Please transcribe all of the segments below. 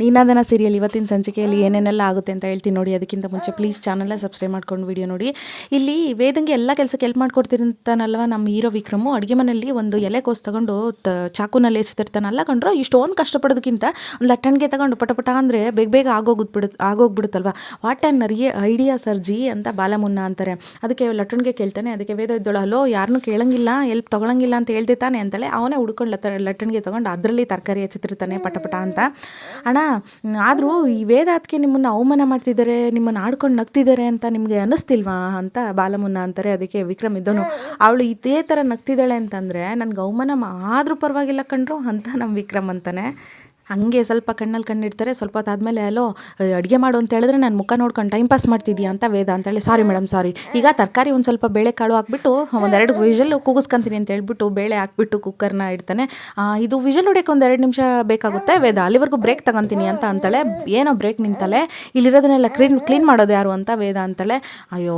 ನೀನಾದನ serial ಇವತ್ತಿನ ಸಂಚಿಕೆಯಲ್ಲಿ ಏನೇನೆಲ್ಲ ಆಗುತ್ತೆ ಅಂತ ಹೇಳ್ತೀನಿ ನೋಡಿ. ಅದಕ್ಕಿಂತ ಮುಂಚೆ ಪ್ಲೀಸ್ ಚಾನಲ್ನ ಸಬ್ಸ್ಕ್ರೈಬ್ ಮಾಡ್ಕೊಂಡು ವಿಡಿಯೋ ನೋಡಿ. ಇಲ್ಲಿ ವೇದಂಗೆ ಎಲ್ಲ ಕೆಲಸಕ್ಕೆ ಹೆಲ್ಪ್ ಮಾಡ್ಕೊಡ್ತಿರ್ತಾನಲ್ವ ನಮ್ಮ ಹೀರೋ ವಿಕ್ರಮು? ಅಡುಗೆ ಮನೆಯಲ್ಲಿ ಒಂದು ಎಲೆಕೋಸು ತಗೊಂಡು ಚಾಕುನಲ್ಲಿ ಎಸಿತಿರ್ತಾನಲ್ಲ ಕಂಡ್ರು ಇಷ್ಟೊಂದು ಕಷ್ಟಪಡೋದಕ್ಕಿಂತ ಒಂದು ಲಟ್ಟಣಿಗೆ ತಗೊಂಡು ಪಟ ಪಟ ಅಂದರೆ ಬೇಗ ಬೇಗ ಆಗೋಗ್ಬಿಡು ಆಗೋಗ್ಬಿಡುತ್ತಲ್ವ? ವಾಟ್ ಆ್ಯನ್ ನರಿಗೆ ಐಡಿಯಾ ಸರ್ಜಿ ಅಂತ ಬಾಲಮುನ್ನ ಅಂತಾರೆ. ಅದಕ್ಕೆ ಲಟ್ಟಣಿಗೆ ಕೇಳ್ತಾನೆ, ಅದಕ್ಕೆ ವೇದ ಇದ್ದಳು ಹಲೋ ಯಾರನ್ನೂ ಕೇಳಂಗಿಲ್ಲ ಎಲ್ಪ್ ತೊಗೊಳಂಗಿಲ್ಲ ಅಂತ ಹೇಳ್ದೆ ತಾನೆ ಅಂತೇಳಿ ಅವನೇ ಹುಡ್ಕೊಂಡು ಲತ್ತ ಲಟ್ಟಣಿಗೆ ತೊಗೊಂಡು ಅದರಲ್ಲಿ ತರಕಾರಿ ಹಚ್ಚುತ್ತಿರ್ತಾನೆ ಪಟ ಪಟ ಅಂತ. ಅಣ್ಣ ಆದರೂ ಈ ವೇದಾತ್ಕೆ ನಿಮ್ಮನ್ನು ಅವಮಾನ ಮಾಡ್ತಿದ್ದಾರೆ, ನಿಮ್ಮನ್ನು ಆಡ್ಕೊಂಡು ನಗ್ತಿದ್ದಾರೆ ಅಂತ ನಿಮಗೆ ಅನ್ನಿಸ್ತಿಲ್ವಾ ಅಂತ ಬಾಲಮುನ್ನ ಅಂತಾರೆ, ಅದಕ್ಕೆ ವಿಕ್ರಮ್ ಇದ್ದೋನು ಅವಳು ಇದೇ ಥರ ನಗ್ತಿದ್ದಾಳೆ ಅಂತಂದರೆ, ನನಗೆ ಅವಮಾನ ಆದರೂ ಪರವಾಗಿಲ್ಲ ಕಣ್ರು ಅಂತ ನಮ್ಮ ವಿಕ್ರಮ್ ಅಂತಾನೆ. ಹಾಗೆ ಸ್ವಲ್ಪ ಕಣ್ಣಲ್ಲಿ ಕಣ್ಣಿಡ್ತಾರೆ ಸ್ವಲ್ಪ ಹೊತ್ತಾದ್ಮೇಲೆ ಅಲೋ ಅಡುಗೆ ಮಾಡು ಅಂತ ಹೇಳಿದ್ರೆ ನಾನು ಮುಖ ನೋಡ್ಕೊಂಡು ಟೈಮ್ ಪಾಸ್ ಮಾಡ್ತಿದ್ಯಾ ಅಂತ ವೇದ ಅಂತೇಳಿ ಸಾರಿ ಮೇಡಮ್ ಸಾರಿ ಈಗ ತರಕಾರಿ ಒಂದು ಸ್ವಲ್ಪ ಬೇಳೆ ಕಾಳು ಹಾಕ್ಬಿಟ್ಟು, ಒಂದೆರಡು ವಿಷಲ್ ಕೂಗಿಸ್ಕೊಂತೀನಿ ಅಂತ ಹೇಳ್ಬಿಟ್ಟು ಬೇಳೆ ಹಾಕ್ಬಿಟ್ಟು ಕುಕ್ಕರ್ನ ಇಡ್ತಾನೆ. ಇದು ವಿಷಲ್ ಹೊಡೆಯೋಕೆ ಒಂದು ಎರಡು ನಿಮಿಷ ಬೇಕಾಗುತ್ತೆ. ವೇದ, ಅಲ್ಲಿವರೆಗೂ ಬ್ರೇಕ್ ತಗೊತೀನಿ ಅಂತ ಅಂತಾಳೆ. ಏನೋ ಬ್ರೇಕ್ ನಿಂತಾಳೆ. ಇಲ್ಲಿರೋದನ್ನೆಲ್ಲ ಕ್ಲೀನ್ ಕ್ಲೀನ್ ಮಾಡೋದು ಯಾರು ಅಂತ ವೇದ ಅಂತಾಳೆ. ಅಯ್ಯೋ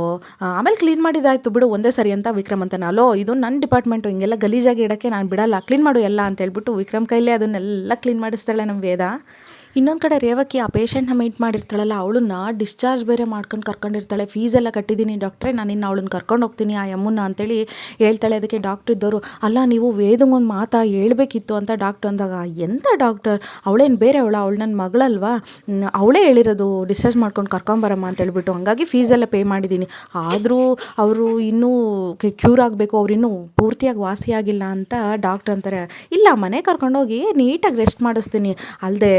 ಆಮೇಲೆ ಕ್ಲೀನ್ ಮಾಡಿದಾಯ್ತು ಬಿಡು, ಒಂದೇ ಸರಿ ಅಂತ ವಿಕ್ರಮ್ ಅಂತಾನೆ. ಅಲೋ, ಇದು ನನ್ನ ಡಿಪಾರ್ಟ್ಮೆಂಟು ಹಿಂಗೆಲ್ಲ ಗಲೀಜಾಗಿ ಇಡೋಕ್ಕೆ ನಾನು ಬಿಡಲ್ಲ. ಕ್ಲೀನ್ ಮಾಡು ಎಲ್ಲ ಅಂತ ಹೇಳ್ಬಿಟ್ಟು ವಿಕ್ರಮ್ ಕೈಲೇ ಅದನ್ನೆಲ್ಲ ಕ್ಲೀನ್ ಮಾಡಿಸ್ತಾಳೆ. ನಮ್ಮ ವೇದ ಇನ್ನೊಂದು ಕಡೆ ರೇವಕಿ ಆ ಪೇಷಂಟ್ನ ಮೀಟ್ ಮಾಡಿರ್ತಾಳಲ್ಲ, ಅವಳನ್ನ ಡಿಸ್ಚಾರ್ಜ್ ಬೇರೆ ಮಾಡ್ಕೊಂಡು ಕರ್ಕೊಂಡಿರ್ತಾಳೆ. ಫೀಸ್ ಎಲ್ಲ ಕಟ್ಟಿದ್ದೀನಿ ಡಾಕ್ಟ್ರೆ ನಾನು ಇನ್ನು ಅವಳನ್ನ ಕರ್ಕೊಂಡು ಹೋಗ್ತೀನಿ ಆ ಯಮ್ಮನ್ನ ಅಂತೇಳಿ ಹೇಳ್ತಾಳೆ. ಅದಕ್ಕೆ ಡಾಕ್ಟ್ರ್ ಇದ್ದವರು ಅಲ್ಲ, ನೀವು ವೇದಂಗೊಂದು ಮಾತಾ ಹೇಳ್ಬೇಕಿತ್ತು ಅಂತ ಡಾಕ್ಟ್ರ್ ಅಂದಾಗ ಎಂಥ ಡಾಕ್ಟರ್ ಅವಳೇನು ಬೇರೆ ಅವಳ? ಅವಳು ನನ್ನ ಮಗಳಲ್ವಾ? ಅವಳೇ ಹೇಳಿರೋದು ಡಿಸ್ಚಾರ್ಜ್ ಮಾಡ್ಕೊಂಡು ಕರ್ಕೊಂಬರಮ್ಮ ಅಂತ ಹೇಳ್ಬಿಟ್ಟು. ಹಂಗಾಗಿ ಫೀಸ್ ಎಲ್ಲ ಪೇ ಮಾಡಿದ್ದೀನಿ. ಆದರೂ ಅವರು ಇನ್ನೂ ಕ್ಯೂರ್ ಆಗಬೇಕು, ಅವ್ರು ಇನ್ನೂ ಪೂರ್ತಿಯಾಗಿ ವಾಸಿಯಾಗಿಲ್ಲ ಅಂತ ಡಾಕ್ಟ್ರ್ ಅಂತಾರೆ. ಇಲ್ಲ, ಮನೆ ಕರ್ಕೊಂಡೋಗಿ ನೀಟಾಗಿ ರೆಸ್ಟ್ ಮಾಡಿಸ್ತೀನಿ. ಅಲ್ಲದೆ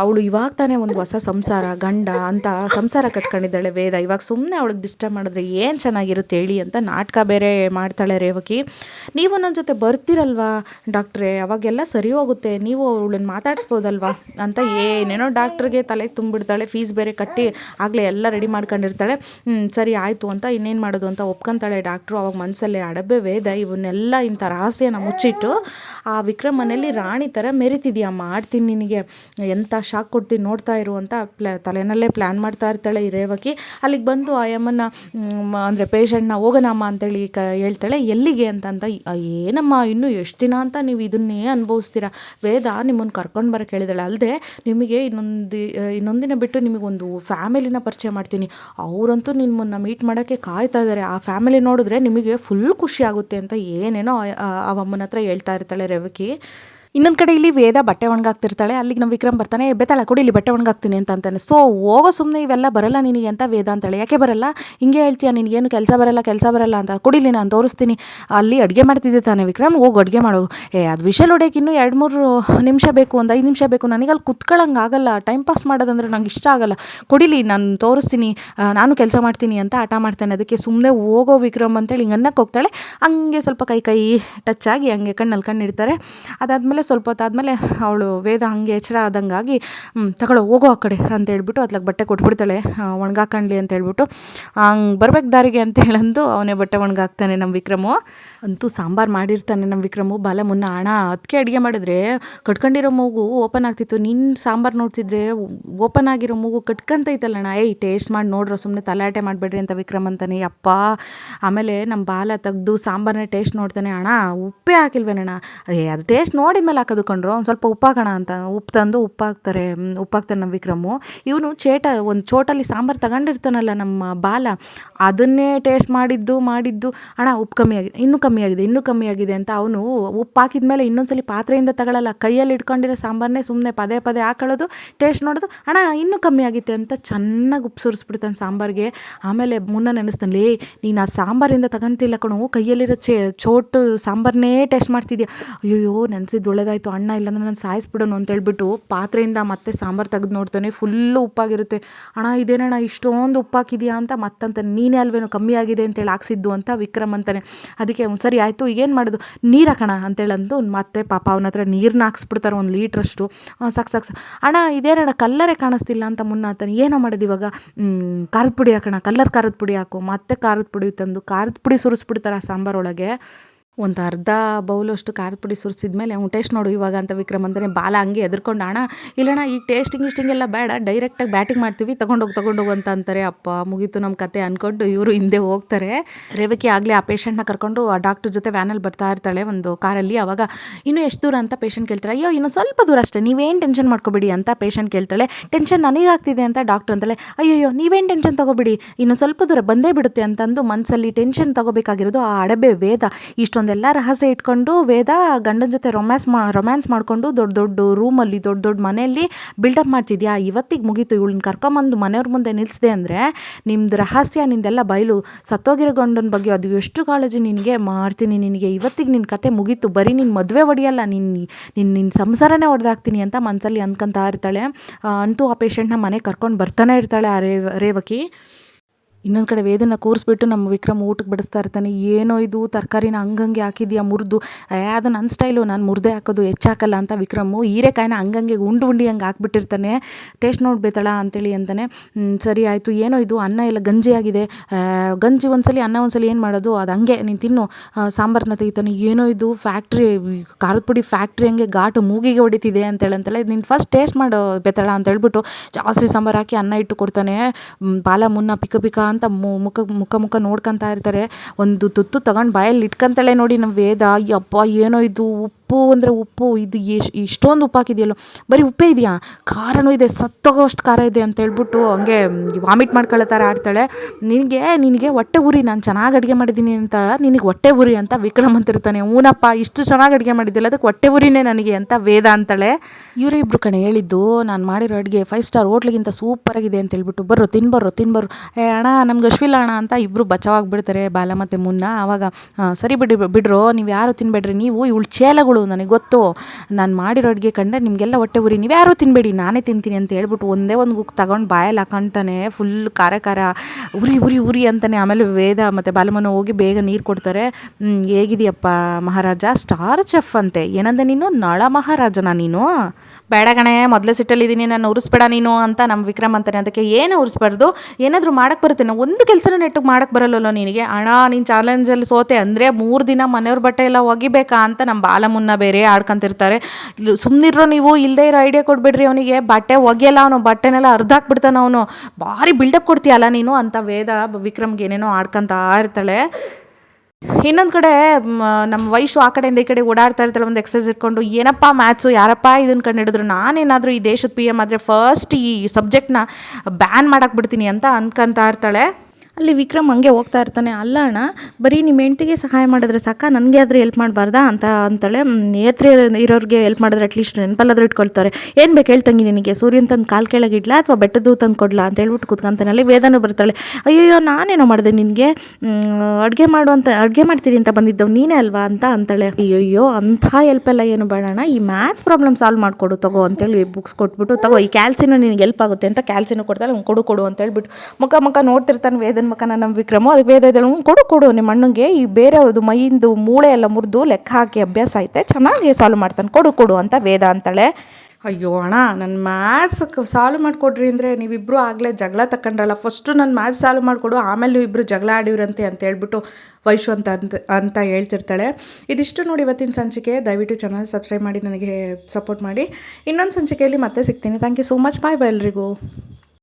ಅವಳು ಇವಾಗ ತಾನೇ ಒಂದು ಹೊಸ ಸಂಸಾರ, ಗಂಡ ಅಂತ ಸಂಸಾರ ಕಟ್ಕೊಂಡಿದ್ದಾಳೆ ವೇದ. ಇವಾಗ ಸುಮ್ಮನೆ ಅವಳಿಗೆ ಡಿಸ್ಟರ್ಬ್ ಮಾಡಿದ್ರೆ ಏನು ಚೆನ್ನಾಗಿರುತ್ತೆ ಹೇಳಿ ಅಂತ ನಾಟಕ ಬೇರೆ ಮಾಡ್ತಾಳೆ ರೇವಕಿ. ನೀವು ನನ್ನ ಜೊತೆ ಬರ್ತೀರಲ್ವಾ ಡಾಕ್ಟ್ರೇ? ಅವಾಗೆಲ್ಲ ಸರಿ ಹೋಗುತ್ತೆ. ನೀವು ಅವಳನ್ನ ಮಾತಾಡಿಸ್ಬೋದಲ್ವಾ ಅಂತ ಏನೇನೋ ಡಾಕ್ಟ್ರಿಗೆ ತಲೆಗೆ ತುಂಬಿಡ್ತಾಳೆ ಫೀಸ್ ಬೇರೆ ಕಟ್ಟಿ ಆಗಲೇ ಎಲ್ಲ ರೆಡಿ ಮಾಡ್ಕೊಂಡಿರ್ತಾಳೆ. ಸರಿ ಆಯಿತು ಅಂತ ಇನ್ನೇನು ಮಾಡೋದು ಅಂತ ಒಪ್ಕೊಂತಾಳೆ ಡಾಕ್ಟ್ರು. ಅವಾಗ ಮನಸ್ಸಲ್ಲಿ ಅಡಬೆ ವೇದ, ಇವನ್ನೆಲ್ಲ ಇಂಥ ರಹಸ್ಯನ ಮುಚ್ಚಿಟ್ಟು ಆ ವಿಕ್ರಮನಲ್ಲಿ ಮನೇಲಿ ರಾಣಿ ಥರ ಮೆರಿತಿದ್ಯಾ? ಮಾಡ್ತೀನಿ ನಿನಗೆ. ಎಂಥ ಶಾಕ್ ಕೊಡ್ತೀನಿ ನೋಡ್ತಾ ಇರು ಅಂತ ತಲೆಯಲ್ಲೇ ತಲೆನಲ್ಲೇ ಪ್ಲ್ಯಾನ್ ಮಾಡ್ತಾ ಇರ್ತಾಳೆ ಈ ರೇವಕಿ ಅಲ್ಲಿಗೆ ಬಂದು ಆ ಅಮ್ಮನ ಅಂದರೆ ಪೇಷಂಟ್ನ ಹೋಗೋಣಮ್ಮ ಅಂತೇಳಿ ಕ, ಹೇಳ್ತಾಳೆ, ಎಲ್ಲಿಗೆ ಅಂತಂದ? ಅಂತ ಏನಮ್ಮ, ಇನ್ನೂ ಎಷ್ಟು ದಿನ ಅಂತ ನೀವು ಇದನ್ನೇ ಅನುಭವಿಸ್ತೀರಾ? ವೇದ ನಿಮ್ಮನ್ನು ಕರ್ಕೊಂಡು ಬರೋಕ್ಕೆ ಹೇಳಿದಾಳೆ. ಅಲ್ಲದೆ ನಿಮಗೆ ಇನ್ನೊಂದು ಇನ್ನೊಂದಿನ ದಿನ ಬಿಟ್ಟು ನಿಮಗೊಂದು ಫ್ಯಾಮಿಲಿನ ಪರಿಚಯ ಮಾಡ್ತೀನಿ. ಅವರಂತೂ ನಿಮ್ಮನ್ನು ಮೀಟ್ ಮಾಡೋಕ್ಕೆ ಕಾಯ್ತಾ ಇದ್ದಾರೆ ಆ ಫ್ಯಾಮಿಲಿ ನೋಡಿದ್ರೆ ನಿಮಗೆ ಫುಲ್ ಖುಷಿ ಆಗುತ್ತೆ ಅಂತ ಏನೇನೋ ಆ ಅಮ್ಮನ ಹತ್ರ ಹೇಳ್ತಾ ಇರ್ತಾಳೆ ರೇವಕಿ. ಇನ್ನೊಂದು ಕಡೆ ಇಲ್ಲಿ ವೇದ ಬಟ್ಟೆ ಒಣಗಾಕ್ತಿರ್ತಾಳೆ ಅಲ್ಲಿಗೆ ನಮ್ಮ ವಿಕ್ರಮ್ ಬರ್ತಾನೆ "ಏ, ಬೆತ್ತಾಳ ಕೊಡಿ ಇಲ್ಲಿ ಬಟ್ಟೆ ಒಣಗಾಕ್ತೀನಿ ಅಂತ ಅಂತಾನೆ. ಸೊ ಹೋಗೋ ಸುಮ್ಮನೆ ಇವೆಲ್ಲ ಬರಲ್ಲ ನಿನಗೆ ಅಂತ ವೇದ ಅಂತಾಳೆ. ಯಾಕೆ ಬರಲ್ಲ? ಹಿಂಗೆ ಹೇಳ್ತೀಯ ನಿನಗೇನು ಕೆಲಸ ಬರಲ್ಲ ಕೆಲಸ ಬರಲ್ಲ ಅಂತ. ಕೊಡಿಲಿ ನಾನು ತೋರಿಸ್ತೀನಿ. ಅಲ್ಲಿ ಅಡುಗೆ ಮಾಡ್ತಿದ್ದೆ ತಾನೆ ವಿಕ್ರಮ್ ಹೋಗಿ ಅಡುಗೆ ಮಾಡು. ಏ ಅದು ವಿಷಲ್ ಹೊಡೆಯಕ್ಕೆ ಇನ್ನೂ ಎರಡು ಮೂರು ನಿಮಿಷ ಬೇಕು ಒಂದು ಐದು ನಿಮಿಷ ಬೇಕು. ನನಗೆ ಅಲ್ಲಿ ಕುತ್ಕೊಳ್ಳಂಗೆ ಆಗಲ್ಲ. ಟೈಮ್ ಪಾಸ್ ಮಾಡೋದಂದ್ರೆ ನಂಗೆ ಇಷ್ಟ ಆಗಲ್ಲ. ಕೊಡಿಲಿ ನಾನು ತೋರಿಸ್ತೀನಿ. ನಾನು ಕೆಲಸ ಮಾಡ್ತೀನಿ ಅಂತ ಆಟ ಮಾಡ್ತಾನೆ. ಅದಕ್ಕೆ ಸುಮ್ಮನೆ ಹೋಗೋ ವಿಕ್ರಮ್ ಅಂತೇಳಿ ಹಿಂಗೆ ಅನ್ನಕ್ಕೆ ಹೋಗ್ತಾಳೆ. ಹಂಗೆ ಸ್ವಲ್ಪ ಕೈ ಕೈ ಟಚ್ ಆಗಿ ಹಂಗೆ ಕಣ್ಣಲ್ಲಿ ಕಣ್ಣಿಡ್ತಾರೆ ಅದಾದಮೇಲೆ ಸ್ವಲ್ಪ ಹೊತ್ತಾದಮೇಲೆ ಅವಳು ವೇದ ಹಂಗೆ ಎಚ್ಚರ ಆದಂಗಾಗಿ ತಗೊಳ್ಳೋ, ಹೋಗೋ ಆ ಕಡೆ ಅಂತ ಹೇಳ್ಬಿಟ್ಟು ಅತ್ಲಾಗ ಬಟ್ಟೆ ಕೊಟ್ಬಿಡ್ತಾಳೆ. ಒಣಗಾಕಣ್ಲಿ ಅಂತ ಹೇಳ್ಬಿಟ್ಟು. ಹಂಗೆ ಬರ್ಬೇಕು ದಾರಿಗೆ ಅಂತ ಹೇಳಂದು ಅವನೇ ಬಟ್ಟೆ ಒಣಗಾಕ್ತಾನೆ ನಮ್ಮ ವಿಕ್ರಮು. ಅಂತೂ ಸಾಂಬಾರು ಮಾಡಿರ್ತಾನೆ ನಮ್ಮ ವಿಕ್ರಮು. ಬಾಲ ಮುನ್ನ ಹಣ ಅದಕ್ಕೆ ಅಡುಗೆ ಮಾಡಿದ್ರೆ ಕಟ್ಕೊಂಡಿರೋ ಮೂಗು ಓಪನ್ ಆಗ್ತಿತ್ತು. ನಿನ್ನ ಸಾಂಬಾರು ನೋಡ್ತಿದ್ರೆ ಓಪನ್ ಆಗಿರೋ ಮೂಗು ಕಟ್ಕೊಂತೈತಲ್ಲಣ್ಣ ಏಯ್, ಟೇಸ್ಟ್ ಮಾಡಿ ನೋಡ್ರೋ ಸುಮ್ಮನೆ ತಲಾಟೆ ಮಾಡಬೇಡ್ರಿ ಅಂತ ವಿಕ್ರಮ್ ಅಂತಾನೆ. ಅಪ್ಪ ಆಮೇಲೆ ನಮ್ಮ ಬಾಲ ತೆಗ್ದು ಸಾಂಬಾರನ್ನ ಟೇಸ್ಟ್ ನೋಡ್ತಾನೆ. ಅಣ್ಣ, ಉಪ್ಪೇ ಹಾಕಿಲ್ವೇನಣ್ಣ? ಏ, ಅದು ಟೇಸ್ಟ್ ನೋಡಿ ಮೇಲೆ ಹಾಕೋದು ಕೊಂಡ್ರು ಒಂದು ಸ್ವಲ್ಪ ಉಪ್ಪು ಹಾಕೋಣ ಅಂತ. ಉಪ್ಪು ತಂದು ಉಪ್ಪಾಕ್ತಾರೆ ಹಾಕ್ತಾರೆ ಮ್, ಉಪ್ಪು ಹಾಕ್ತಾನೆ ನಮ್ಮ ವಿಕ್ರಮು. ಇವನು ಚೇಟ ಒಂದು ಚೋಟಲ್ಲಿ ಸಾಂಬಾರು ತಗೊಂಡಿರ್ತಾನಲ್ಲ ನಮ್ಮ ಬಾಲ ಅದನ್ನೇ ಟೇಸ್ಟ್ ಮಾಡಿದ್ದು ಮಾಡಿದ್ದು. ಅಣ್ಣ ಉಪ್ಪು ಕಮ್ಮಿ ಆಗಿದೆ ಇನ್ನೂ ಕಮ್ಮಿ ಆಗಿದೆ ಇನ್ನೂ ಕಮ್ಮಿ ಆಗಿದೆ ಅಂತ ಅವನು ಉಪ್ಪು ಹಾಕಿದ ಮೇಲೆ ಇನ್ನೊಂದ್ಸಲಿ ಪಾತ್ರೆಯಿಂದ ತಗೊಳ್ಳಲ್ಲ ಕೈಯಲ್ಲಿ ಇಟ್ಕೊಂಡಿರೋ ಸಾಂಬಾರನ್ನೇ ಸುಮ್ಮನೆ ಪದೇ ಪದೇ ಹಾಕೊಳ್ಳೋದು ಟೇಸ್ಟ್ ನೋಡೋದು. ಅಣ್ಣ ಇನ್ನೂ ಕಮ್ಮಿ ಆಗಿತ್ತು ಅಂತ ಚೆನ್ನಾಗಿ ಉಪ್ಪು ಸುರಿಸ್ಬಿಡ್ತಾನೆ ಸಾಂಬಾರಿಗೆ. ಆಮೇಲೆ ಮುನ್ನ ನೆನೆಸ್ತಾನೆ ನೀನು ಆ ಸಾಂಬಾರಿಂದ ತಗೊಂತಿಲ್ಲ ಕಣೋ ಕೈಯಲ್ಲಿರೋ ಚೇ ಚೋಟು ಸಾಂಬಾರನ್ನೇ ಟೇಸ್ಟ್ ಮಾಡ್ತಿದ್ಯಾ? ಅಯ್ಯೋ ನೆನೆಸಿದ್ದು ಒಳ್ಳೇದಾಯ್ತು, ಅಣ್ಣ ಇಲ್ಲಾಂದ್ರೆ ನಾನು ಸಾಯಿಸ್ಬಿಡೋನು ಅಂತ ಹೇಳ್ಬಿಟ್ಟು ಪಾತ್ರೆಯಿಂದ ಮತ್ತೆ ಸಾಂಬಾರು ತೆಗೆದು ನೋಡ್ತಾನೆ. ಫುಲ್ಲು ಉಪ್ಪಾಗಿರುತ್ತೆ. ಅಣ್ಣ, ಇದೇನಣ್ಣ, ಇಷ್ಟೊಂದು ಉಪ್ಪು ಹಾಕಿದ್ಯಾ ಅಂತ? ಮತ್ತಂತ, ನೀನೇ ಅಲ್ವೇನೋ ಕಮ್ಮಿ ಆಗಿದೆ ಅಂತೇಳಿ ಹಾಕ್ಸಿದ್ದು ಅಂತ ವಿಕ್ರಮ್ ಅಂತಾನೆ. ಅದಕ್ಕೆ ಒಂದು ಸರಿ ಆಯಿತು ಈಗೇನು ಮಾಡೋದು? ನೀರು ಹಾಕೋಣ ಅಂತೇಳಂದು ಮತ್ತೆ ಪಾಪ ಅವನ ಹತ್ರ ನೀರನ್ನ ಹಾಕ್ಸ್ಬಿಡ್ತಾರೆ ಒಂದು ಲೀಟ್ರಷ್ಟು. ಸಾಕು ಸಾಕು ಅಣ್ಣ, ಇದೇನಣ್ಣ, ಕಲ್ಲರೇ ಕಾಣಿಸ್ತಿಲ್ಲ ಅಂತ ಮುನ್ನ ಅಂತಾನೆ. ಏನೋ ಮಾಡೋದು ಇವಾಗ? ಖಾರದ ಪುಡಿ ಹಾಕೋಣ, ಕಲ್ಲರ್ ಖಾರದ ಪುಡಿ ಹಾಕು. ಮತ್ತೆ ಖಾರದ ಪುಡಿ ತಂದು, ಖಾರದ ಪುಡಿ ಸುರಿಸ್ಬಿಡ್ತಾರೆ ಆ ಸಾಂಬಾರೊಳಗೆ ಒಂದು ಅರ್ಧ ಬೌಲಷ್ಟು ಖಾರದ ಪುಡಿ ಸುರಿಸಿದ್ಮೇಲೆ ಅವ್ನು ಟೇಸ್ಟ್ ನೋಡು ಇವಾಗ ಅಂತ ವಿಕ್ರಮ್ ಅಂತಾನೆ ಬಾಲ ಹಂಗೆ ಎದ್ಕೊಂಡು ಅಣ್ಣ, ಇಲ್ಲಣ್ಣ ಈಗ ಟೇಸ್ಟಿಂಗ್ ಇಷ್ಟಿಂಗ್ ಎಲ್ಲ ಬೇಡ ಡೈರೆಕ್ಟಾಗಿ ಬ್ಯಾಟಿಂಗ್ ಮಾಡ್ತೀವಿ, ತೊಗೊಂಡೋಗಿ, ತೊಗೊಂಡೋಗು ಅಂತ ಅಂತಾರೆ ಅಪ್ಪ. ಮುಗೀತು ನಮ್ಮ ಕತೆ ಅಂದ್ಕೊಂಡು ಇವರು ಹಿಂದೆ ಹೋಗ್ತಾರೆ. ರೇವಕಿ ಆಗಲೇ ಆ ಪೇಷಂಟ್ನ ಕರ್ಕೊಂಡು ಆ ಡಾಕ್ಟ್ರ್ ಜೊತೆ ವ್ಯಾನಲ್ಲಿ ಬರ್ತಾ ಇರ್ತಾಳೆ ಒಂದು ಕಾರಲ್ಲಿ ಅವಾಗ, ಇನ್ನೂ ಎಷ್ಟು ದೂರ ಅಂತ ಪೇಷಂಟ್ ಕೇಳ್ತಾರೆ, ಅಯ್ಯೋ, ಇನ್ನು ಸ್ವಲ್ಪ ದೂರ ಅಷ್ಟೇ, ನೀವೇನು ಟೆನ್ಷನ್ ಮಾಡ್ಕೋಬೇಡಿ ಅಂತ ಪೇಷಂಟ್ ಕೇಳ್ತಾಳೆ. ಟೆನ್ಷನ್ ನನಗಾಗ್ತಿದೆ ಅಂತ ಡಾಕ್ಟರ್ ಅಂತಾಳೆ. ಅಯ್ಯಯ್ಯೋ, ನೀವೇನು ಟೆನ್ಷನ್ ತಗೋಬೇಡಿ, ಇನ್ನು ಸ್ವಲ್ಪ ದೂರ ಬಂದೇ ಬಿಡುತ್ತೆ ಅಂತಂದು ಮನಸ್ಸಲ್ಲಿ ಟೆನ್ಷನ್ ತಗೋಬೇಕಾಗಿರೋದು ಆ ಅಡಬೆ ವೇದ. ಇಷ್ಟೊಂದೆಲ್ಲ ರಹಸ್ಯ ಇಟ್ಕೊಂಡು ವೇದ ಗಂಡನ ಜೊತೆ ರೊಮ್ಯಾನ್ಸ್ ಮಾ ರೊಮ್ಯಾನ್ಸ್ ಮಾಡಿಕೊಂಡು ದೊಡ್ಡ ದೊಡ್ಡ ರೂಮಲ್ಲಿ ದೊಡ್ಡ ದೊಡ್ಡ ಮನೆಯಲ್ಲಿ ಬಿಲ್ಡಪ್ ಮಾಡ್ತಿದ್ಯಾ? ಇವತ್ತಿಗೆ ಮುಗೀತು ಇವಳನ್ನ ಕರ್ಕೊಂಬಂದು ಮನೆಯವ್ರ ಮುಂದೆ ನಿಲ್ಲಿಸಿದೆ ಅಂದರೆ ನಿಮ್ದು ರಹಸ್ಯ, ನಿಂದೆಲ್ಲ ಬಯಲು ಸತ್ತೋಗಿರೋ ಗಂಡನ ಬಗ್ಗೆ ಅದು ಎಷ್ಟು ಕಾಳಜಿ ನಿನಗೆ? ಮಾಡ್ತೀನಿ ನಿನಗೆ. ಇವತ್ತಿಗೆ ನಿನ್ನ ಕತೆ ಮುಗೀತು. ಬರೀ ನಿನ್ನ ಮದುವೆ ಹೊಡಿಯಲ್ಲ ನಿನ್ನ ನಿನ್ನ ನಿನ್ನ ಸಂಸಾರನೇ ಹೊಡೆದಾಕ್ತೀನಿ ಅಂತ ಮನಸ್ಸಲ್ಲಿ ಅಂದ್ಕೊಂತ ಇರ್ತಾಳೆ. ಅಂತೂ ಆ ಪೇಷಂಟ್ನ ಮನೆಗೆ ಕರ್ಕೊಂಡು ಬರ್ತಾನೆ ಇರ್ತಾಳೆ ಆ ರೇವ, ರೇವಕಿ. ಇನ್ನೊಂದು ಕಡೆ ವೇದನ ಕೂರಿಸ್ಬಿಟ್ಟು ನಮ್ಮ ವಿಕ್ರಮ್ ಊಟಕ್ಕೆ ಬಡಿಸ್ತಾ ಇರ್ತಾನೆ, ಏನೋ ಇದು ತರಕಾರಿನ ಹಂಗಂಗೆ ಹಾಕಿದ್ಯಾ ಮುರಿದು? ಅದು ನನ್ನ ಸ್ಟೈಲು ನಾನು ಮುರಿದೇ ಹಾಕೋದು ಹೆಚ್ಚಾಕಲ್ಲ ಅಂತ ವಿಕ್ರಮು. ಹೀರೆಕಾಯಿನ ಹಂಗಂಗೆ ಉಂಡು ಉಂಡಿ ಹಂಗೆ ಹಾಕ್ಬಿಟ್ಟಿರ್ತಾನೆ. ಟೇಸ್ಟ್ ನೋಡ್ಬೇತಳ ಅಂತೇಳಿ ಅಂತಾನೆ. ಸರಿ ಆಯಿತು, ಏನೋ ಇದು ಅನ್ನ ಎಲ್ಲ ಗಂಜಿ ಆಗಿದೆ. ಗಂಜಿ ಒಂದ್ಸಲಿ, ಅನ್ನ ಒಂದ್ಸಲಿ ಏನು ಮಾಡೋದು? ಅದು ಹಂಗೆ, ನೀನು ತಿನ್ನು. ಸಾಂಬಾರನ್ನ ತೆಗಿತಾನೆ. ಏನೋ ಇದು ಫ್ಯಾಕ್ಟ್ರಿ ಖಾರದ ಪುಡಿ ಫ್ಯಾಕ್ಟ್ರಿ ಹಂಗೆ ಘಾಟು ಮೂಗಿಗೆ ಹೊಡಿತಿದೆ ಅಂತೇಳಿ ಇದು ನೀನು ಫಸ್ಟ್ ಟೇಸ್ಟ್ ಮಾಡೋ ಬೆತ್ತಳ ಅಂತ ಹೇಳ್ಬಿಟ್ಟು ಜಾಸ್ತಿ ಸಾಂಬಾರು ಹಾಕಿ ಅನ್ನ ಇಟ್ಟು ಕೊಡ್ತಾನೆ. ಬಾಲ ಮುನ್ನ ಪಿಕ ಪಿಕ ಅಂತ ಮುಖ ಮುಖ ಮುಖ ನೋಡ್ಕೊತಾ ಇರ್ತಾರೆ. ಒಂದು ತುತ್ತು ತಗೊಂಡು ಬಾಯಲ್ಲಿ ಇಟ್ಕೊಂತಾಳೆ ನೋಡಿ ನಮ್ಮ ವೇದ. ಅಯ್ಯಪ್ಪ, ಏನೋ ಇದು ಉಪ್ಪು ಅಂದರೆ ಉಪ್ಪು, ಇದು ಎಷ್ಟು ಇಷ್ಟೊಂದು ಉಪ್ಪು ಹಾಕಿದೆಯಲ್ಲ, ಬರೀ ಉಪ್ಪೇ ಇದೆಯಾ? ಖಾರನೂ ಇದೆ, ಸತ್ತೋಗೋಷ್ಟು ಖಾರ ಇದೆ ಅಂತ ಹೇಳ್ಬಿಟ್ಟು ಹಂಗೆ ವಾಮಿಟ್ ಮಾಡ್ಕೊಳ್ಳೋ ಆಡ್ತಾಳೆ ನಿನಗೆ ನಿನಗೆ ಹೊಟ್ಟೆ ಉರಿ, ನಾನು ಚೆನ್ನಾಗಿ ಅಡುಗೆ ಮಾಡಿದ್ದೀನಿ ಅಂತ, ನಿನಗೆ ಹೊಟ್ಟೆ ಉರಿ ಅಂತ ವಿಕ್ರಮ್ ಅಂತಿರ್ತಾನೆ ಊನಪ್ಪ, ಇಷ್ಟು ಚೆನ್ನಾಗಿ ಅಡುಗೆ ಮಾಡಿದ್ದಿಲ್ಲ ಅದಕ್ಕೆ ಹೊಟ್ಟೆ ಉರಿನೇ ನನಗೆ ಅಂತ ವೇದ ಅಂತಾಳೆ. ಇಬ್ಬರು ಕಣೆ, ಹೇಳಿದ್ದು, ನಾನು ಮಾಡಿರೋ ಅಡುಗೆ ಫೈವ್ ಸ್ಟಾರ್ ಹೋಟ್ಲಿಗಿಂತ ಸೂಪರಾಗಿದೆ ಅಂತ ಹೇಳ್ಬಿಟ್ಟು, ಬರ್ರು ತಿನ್ಬರು ತಿನ್ಬರು ಏ, ಅಣ್ಣ, ನಮ್ಗೆ ಅಶ್ವಿಲ್ಲ ಅಣ್ಣ ಅಂತ ಇಬ್ಬರು ಬಚಾವಾಗ್ಬಿಡ್ತಾರೆ ಬಾಲ ಮತ್ತು ಮುನ್ನ. ಆವಾಗ ಸರಿ ಬಿಡಿ, ಬಿಡ್ರು, ನೀವು ಯಾರು ತಿನ್ಬೇಡ್ರಿ, ನೀವು ಇವಳು ಚೇಲಗಳು ನನಗೆ ಗೊತ್ತು. ನಾನು ಮಾಡಿರೋ ಅಡುಗೆ ಕಂಡ್ರೆ ನಿಮಗೆಲ್ಲ ಹೊಟ್ಟೆ ಉರಿ. ನೀವು ಯಾರು ತಿನ್ನಬೇಡಿ ನಾನೇ ತಿಂತೀನಿ ಅಂತ ಹೇಳ್ಬಿಟ್ಟು ಒಂದೇ ಒಂದು ಗುಕ್ ತಗೊಂಡು ಬಾಯಲ್ಲಿ ಹಾಕೊಂತಾನೆ ಫುಲ್ ಖಾರ ಖಾರ ಉರಿ ಉರಿ ಉರಿ ಅಂತಾನೆ. ಆಮೇಲೆ ವೇದ ಮತ್ತು ಬಾಲಮನ ಹೋಗಿ ಬೇಗ ನೀರು ಕೊಡ್ತಾರೆ. "ಹ್ಮ್, ಹೇಗಿದೆಯಪ್ಪ ಮಹಾರಾಜ? ಸ್ಟಾರ್ ಚೆಫ್ ಅಂತೆ. ಏನಂದೆ ನೀನು? ನಳ ಮಹಾರಾಜನ ನೀನು? ಬೇಡ ಗಣೆ ಮೊದಲೇ ಸಿಟ್ಟಲ್ಲಿದ್ದೀನಿ ನಾನು ಉರಿಸ್ಬೇಡ ನೀನು ಅಂತ ನಮ್ಮ ವಿಕ್ರಮ್ ಅಂತಾನೆ. ಅದಕ್ಕೆ ಏನು ಉರಿಸ್ಬಾರ್ದು? ಏನಾದರೂ ಮಾಡಕ್ಕೆ ಬರುತ್ತೆ. ಒಂದು ಕೆಲಸನ ನೆಟ್ಟಿಗೆ ಮಾಡಕ್ಕೆ ಬರಲ್ಲಲ್ಲೋ ನಿನಗೆ? ಅಣ್ಣ ನೀನು ಚಾಲೆಂಜಲ್ಲಿ ಸೋತೆ. ಅಂದರೆ ಮೂರು ದಿನ ಮನೆಯವ್ರ ಬಟ್ಟೆ ಎಲ್ಲ ಒಗಿಬೇಕಾ ಅಂತ ನಮ್ಮ ಬಾಲ ಮುನ್ನ ಬೇರೆ ಆಡ್ಕೊಂತಿರ್ತಾರೆ. ಸುಮ್ಮನಿರೋ ನೀವು ಇಲ್ಲದೆ ಇರೋ ಐಡಿಯಾ ಕೊಡ್ಬೇಡ್ರಿ ಅವನಿಗೆ. ಬಟ್ಟೆ ಒಗೆಯಲ್ಲ ಅವನು, ಬಟ್ಟೆನೆಲ್ಲ ಅರ್ಧ ಹಾಕ್ಬಿಡ್ತಾನೆ ಅವನು. ಭಾರಿ ಬಿಲ್ಡಪ್ ಕೊಡ್ತೀಯಲ್ಲ ನೀನು ಅಂತ ವೇದ ವಿಕ್ರಮ್ಗೆ ಏನೇನೋ ಆಡ್ಕೊತಾ ಇರ್ತಾಳೆ. ಇನ್ನೊಂದು ಕಡೆ ನಮ್ಮ ವಯಸ್ಸು ಆ ಕಡೆಯಿಂದ ಈ ಕಡೆ ಓಡಾಡ್ತಾ ಇರ್ತಾಳೆ, ಒಂದು ಎಕ್ಸಸೈಸ್ ಇಟ್ಕೊಂಡು, ಏನಪ್ಪ ಮ್ಯಾಥ್ಸು ಯಾರಪ್ಪ ಇದನ್ನು ಕಂಡು ಹಿಡಿದ್ರು ನಾನೇನಾದರೂ ಈ ದೇಶದ ಪಿ ಎಂ ಆದರೆ ಫಸ್ಟ್ ಈ ಸಬ್ಜೆಕ್ಟ್ನ ಬ್ಯಾನ್ ಮಾಡಕ್ಕೆ ಬಿಡ್ತೀನಿ ಅಂತ ಅನ್ಕೊಂತಾ ಇರ್ತಾಳೆ. ಅಲ್ಲಿ ವಿಕ್ರಮ್ ಹಂಗೆ ಹೋಗ್ತಾ ಇರ್ತಾನೆ ಅಲ್ಲ ಅಣ್ಣ ಬರೀ ನಿಮ್ಮ ಹೆಂಡ್ತಿಗೆ ಸಹಾಯ ಮಾಡಿದ್ರೆ ಸಾಕ? ನನಗೆ ಆದರೂ ಹೆಲ್ಪ್ ಮಾಡಬಾರ್ದಾ? ಅಂತ, ಅಂತಾಳೆ ಏತ್ರಿ ಇರೋರಿಗೆ ಹೆಲ್ಪ್ ಮಾಡಿದ್ರೆ ಅಟ್ಲೀಸ್ಟ್ ನೆನಪಲ್ಲಾದರೂ ಇಟ್ಕೊಳ್ತಾರೆ. ಏನು ಬೇಕು ಹೇಳ್ತಂಗಿ ನಿನಗೆ? ಸೂರ್ಯನ ತಂದು ಕಾಲು ಕೆಳಗೆ ಇಡ್ಲಾ ಅಥವಾ ಬೆಟ್ಟದ್ದು ತಂದು ಕೊಡ್ಲಾ? ಅಂತ ಹೇಳ್ಬಿಟ್ಟು ಕೂತ್ಕೊಂತಾನೆ. ಅಲ್ಲಿ ವೇದನೂ ಬರ್ತಾಳೆ, ಅಯ್ಯಯ್ಯೋ, ನಾನೇನೋ ಮಾಡಿದೆ ನಿನಗೆ? ಅಡುಗೆ ಮಾಡು ಅಂತ ಅಡುಗೆ ಮಾಡ್ತೀನಿ ಅಂತ ಬಂದಿದ್ದವು, ನೀನೇ ಅಲ್ವಾ? ಅಂತ ಅಂತಾಳೆ, ಅಯ್ಯಯ್ಯೋ, ಅಂಥ ಹೆಲ್ಪ್ ಎಲ್ಲ ಏನು ಬೇಡಣ್ಣ ಈ ಮ್ಯಾಥ್ಸ್ ಪ್ರಾಬ್ಲಮ್ ಸಾಲ್ವ್ ಮಾಡಿಕೊಡು, ತಗೋ ಅಂತೇಳಿ ಬುಕ್ಸ್ ಕೊಟ್ಬಿಟ್ಟು, ತಗೋ, ಈ ಕ್ಯಾಲ್ಸಿನೂ ನಿನಗೆ ಹೆಲ್ಪ್ ಆಗುತ್ತೆ ಅಂತ ಕ್ಯಾಲ್ಸಿನೂ ಕೊಡ್ತಾಳೆ ಕೊಡು ಕೊಡು ಅಂತ ಹೇಳ್ಬಿಟ್ಟು ಮುಖ ಮುಖ ನೋಡ್ತಿರ್ತಾನೆ ವೇದನ ಮುಖನ ನಮ್ಮ ವಿಕ್ರಮ ಅದಕ್ಕೆ ವೇದ ಇದ್ದಾಳೆ ಕೊಡು ಕೊಡು ನಿಮ್ಮ ಅಣ್ಣಂಗೆ. ಈ ಬೇರೆಯವ್ರದ್ದು ಮೈಯಿಂದ ಮೂಳೆ ಎಲ್ಲ ಮುರಿದು ಲೆಕ್ಕ ಹಾಕಿ ಅಭ್ಯಾಸ ಐತೆ, ಚೆನ್ನಾಗಿ ಸಾಲ್ವ್ ಮಾಡ್ತಾನೆ. ಕೊಡು ಕೊಡು ಅಂತ ವೇದ ಅಂತಾಳೆ. ಅಯ್ಯೋ ಅಣ್ಣ ನನ್ನ ಮ್ಯಾಥ್ಸ್ ಸಾಲ್ವ್ ಮಾಡಿಕೊಡ್ರಿ ಅಂದರೆ ನೀವಿಬ್ಬರು ಆಗಲೇ ಜಗಳ ತಕೊಂಡ್ರಲ್ಲ ಫಸ್ಟು ನನ್ನ ಮ್ಯಾಥ್ಸ್ ಸಾಲ್ವ್ ಮಾಡಿಕೊಡು, ಆಮೇಲೆ ನೀವಿಬ್ಬರು ಜಗಳ ಆಡಿವ್ರಂತೆ ಅಂತ ಹೇಳ್ಬಿಟ್ಟು ಅಂತ ಅಂತ ಅಂತ ಹೇಳ್ತಿರ್ತಾಳೆ. ಇದಿಷ್ಟು ನೋಡಿ ಇವತ್ತಿನ ಸಂಚಿಕೆ. ದಯವಿಟ್ಟು ಚಾನಲ್ ಸಬ್ಸ್ಕ್ರೈಬ್ ಮಾಡಿ, ನನಗೆ ಸಪೋರ್ಟ್ ಮಾಡಿ. ಇನ್ನೊಂದು ಸಂಚಿಕೆಯಲ್ಲಿ ಮತ್ತೆ ಸಿಗ್ತೀನಿ. Thank you so much bye bye ಎಲ್ರಿಗೂ.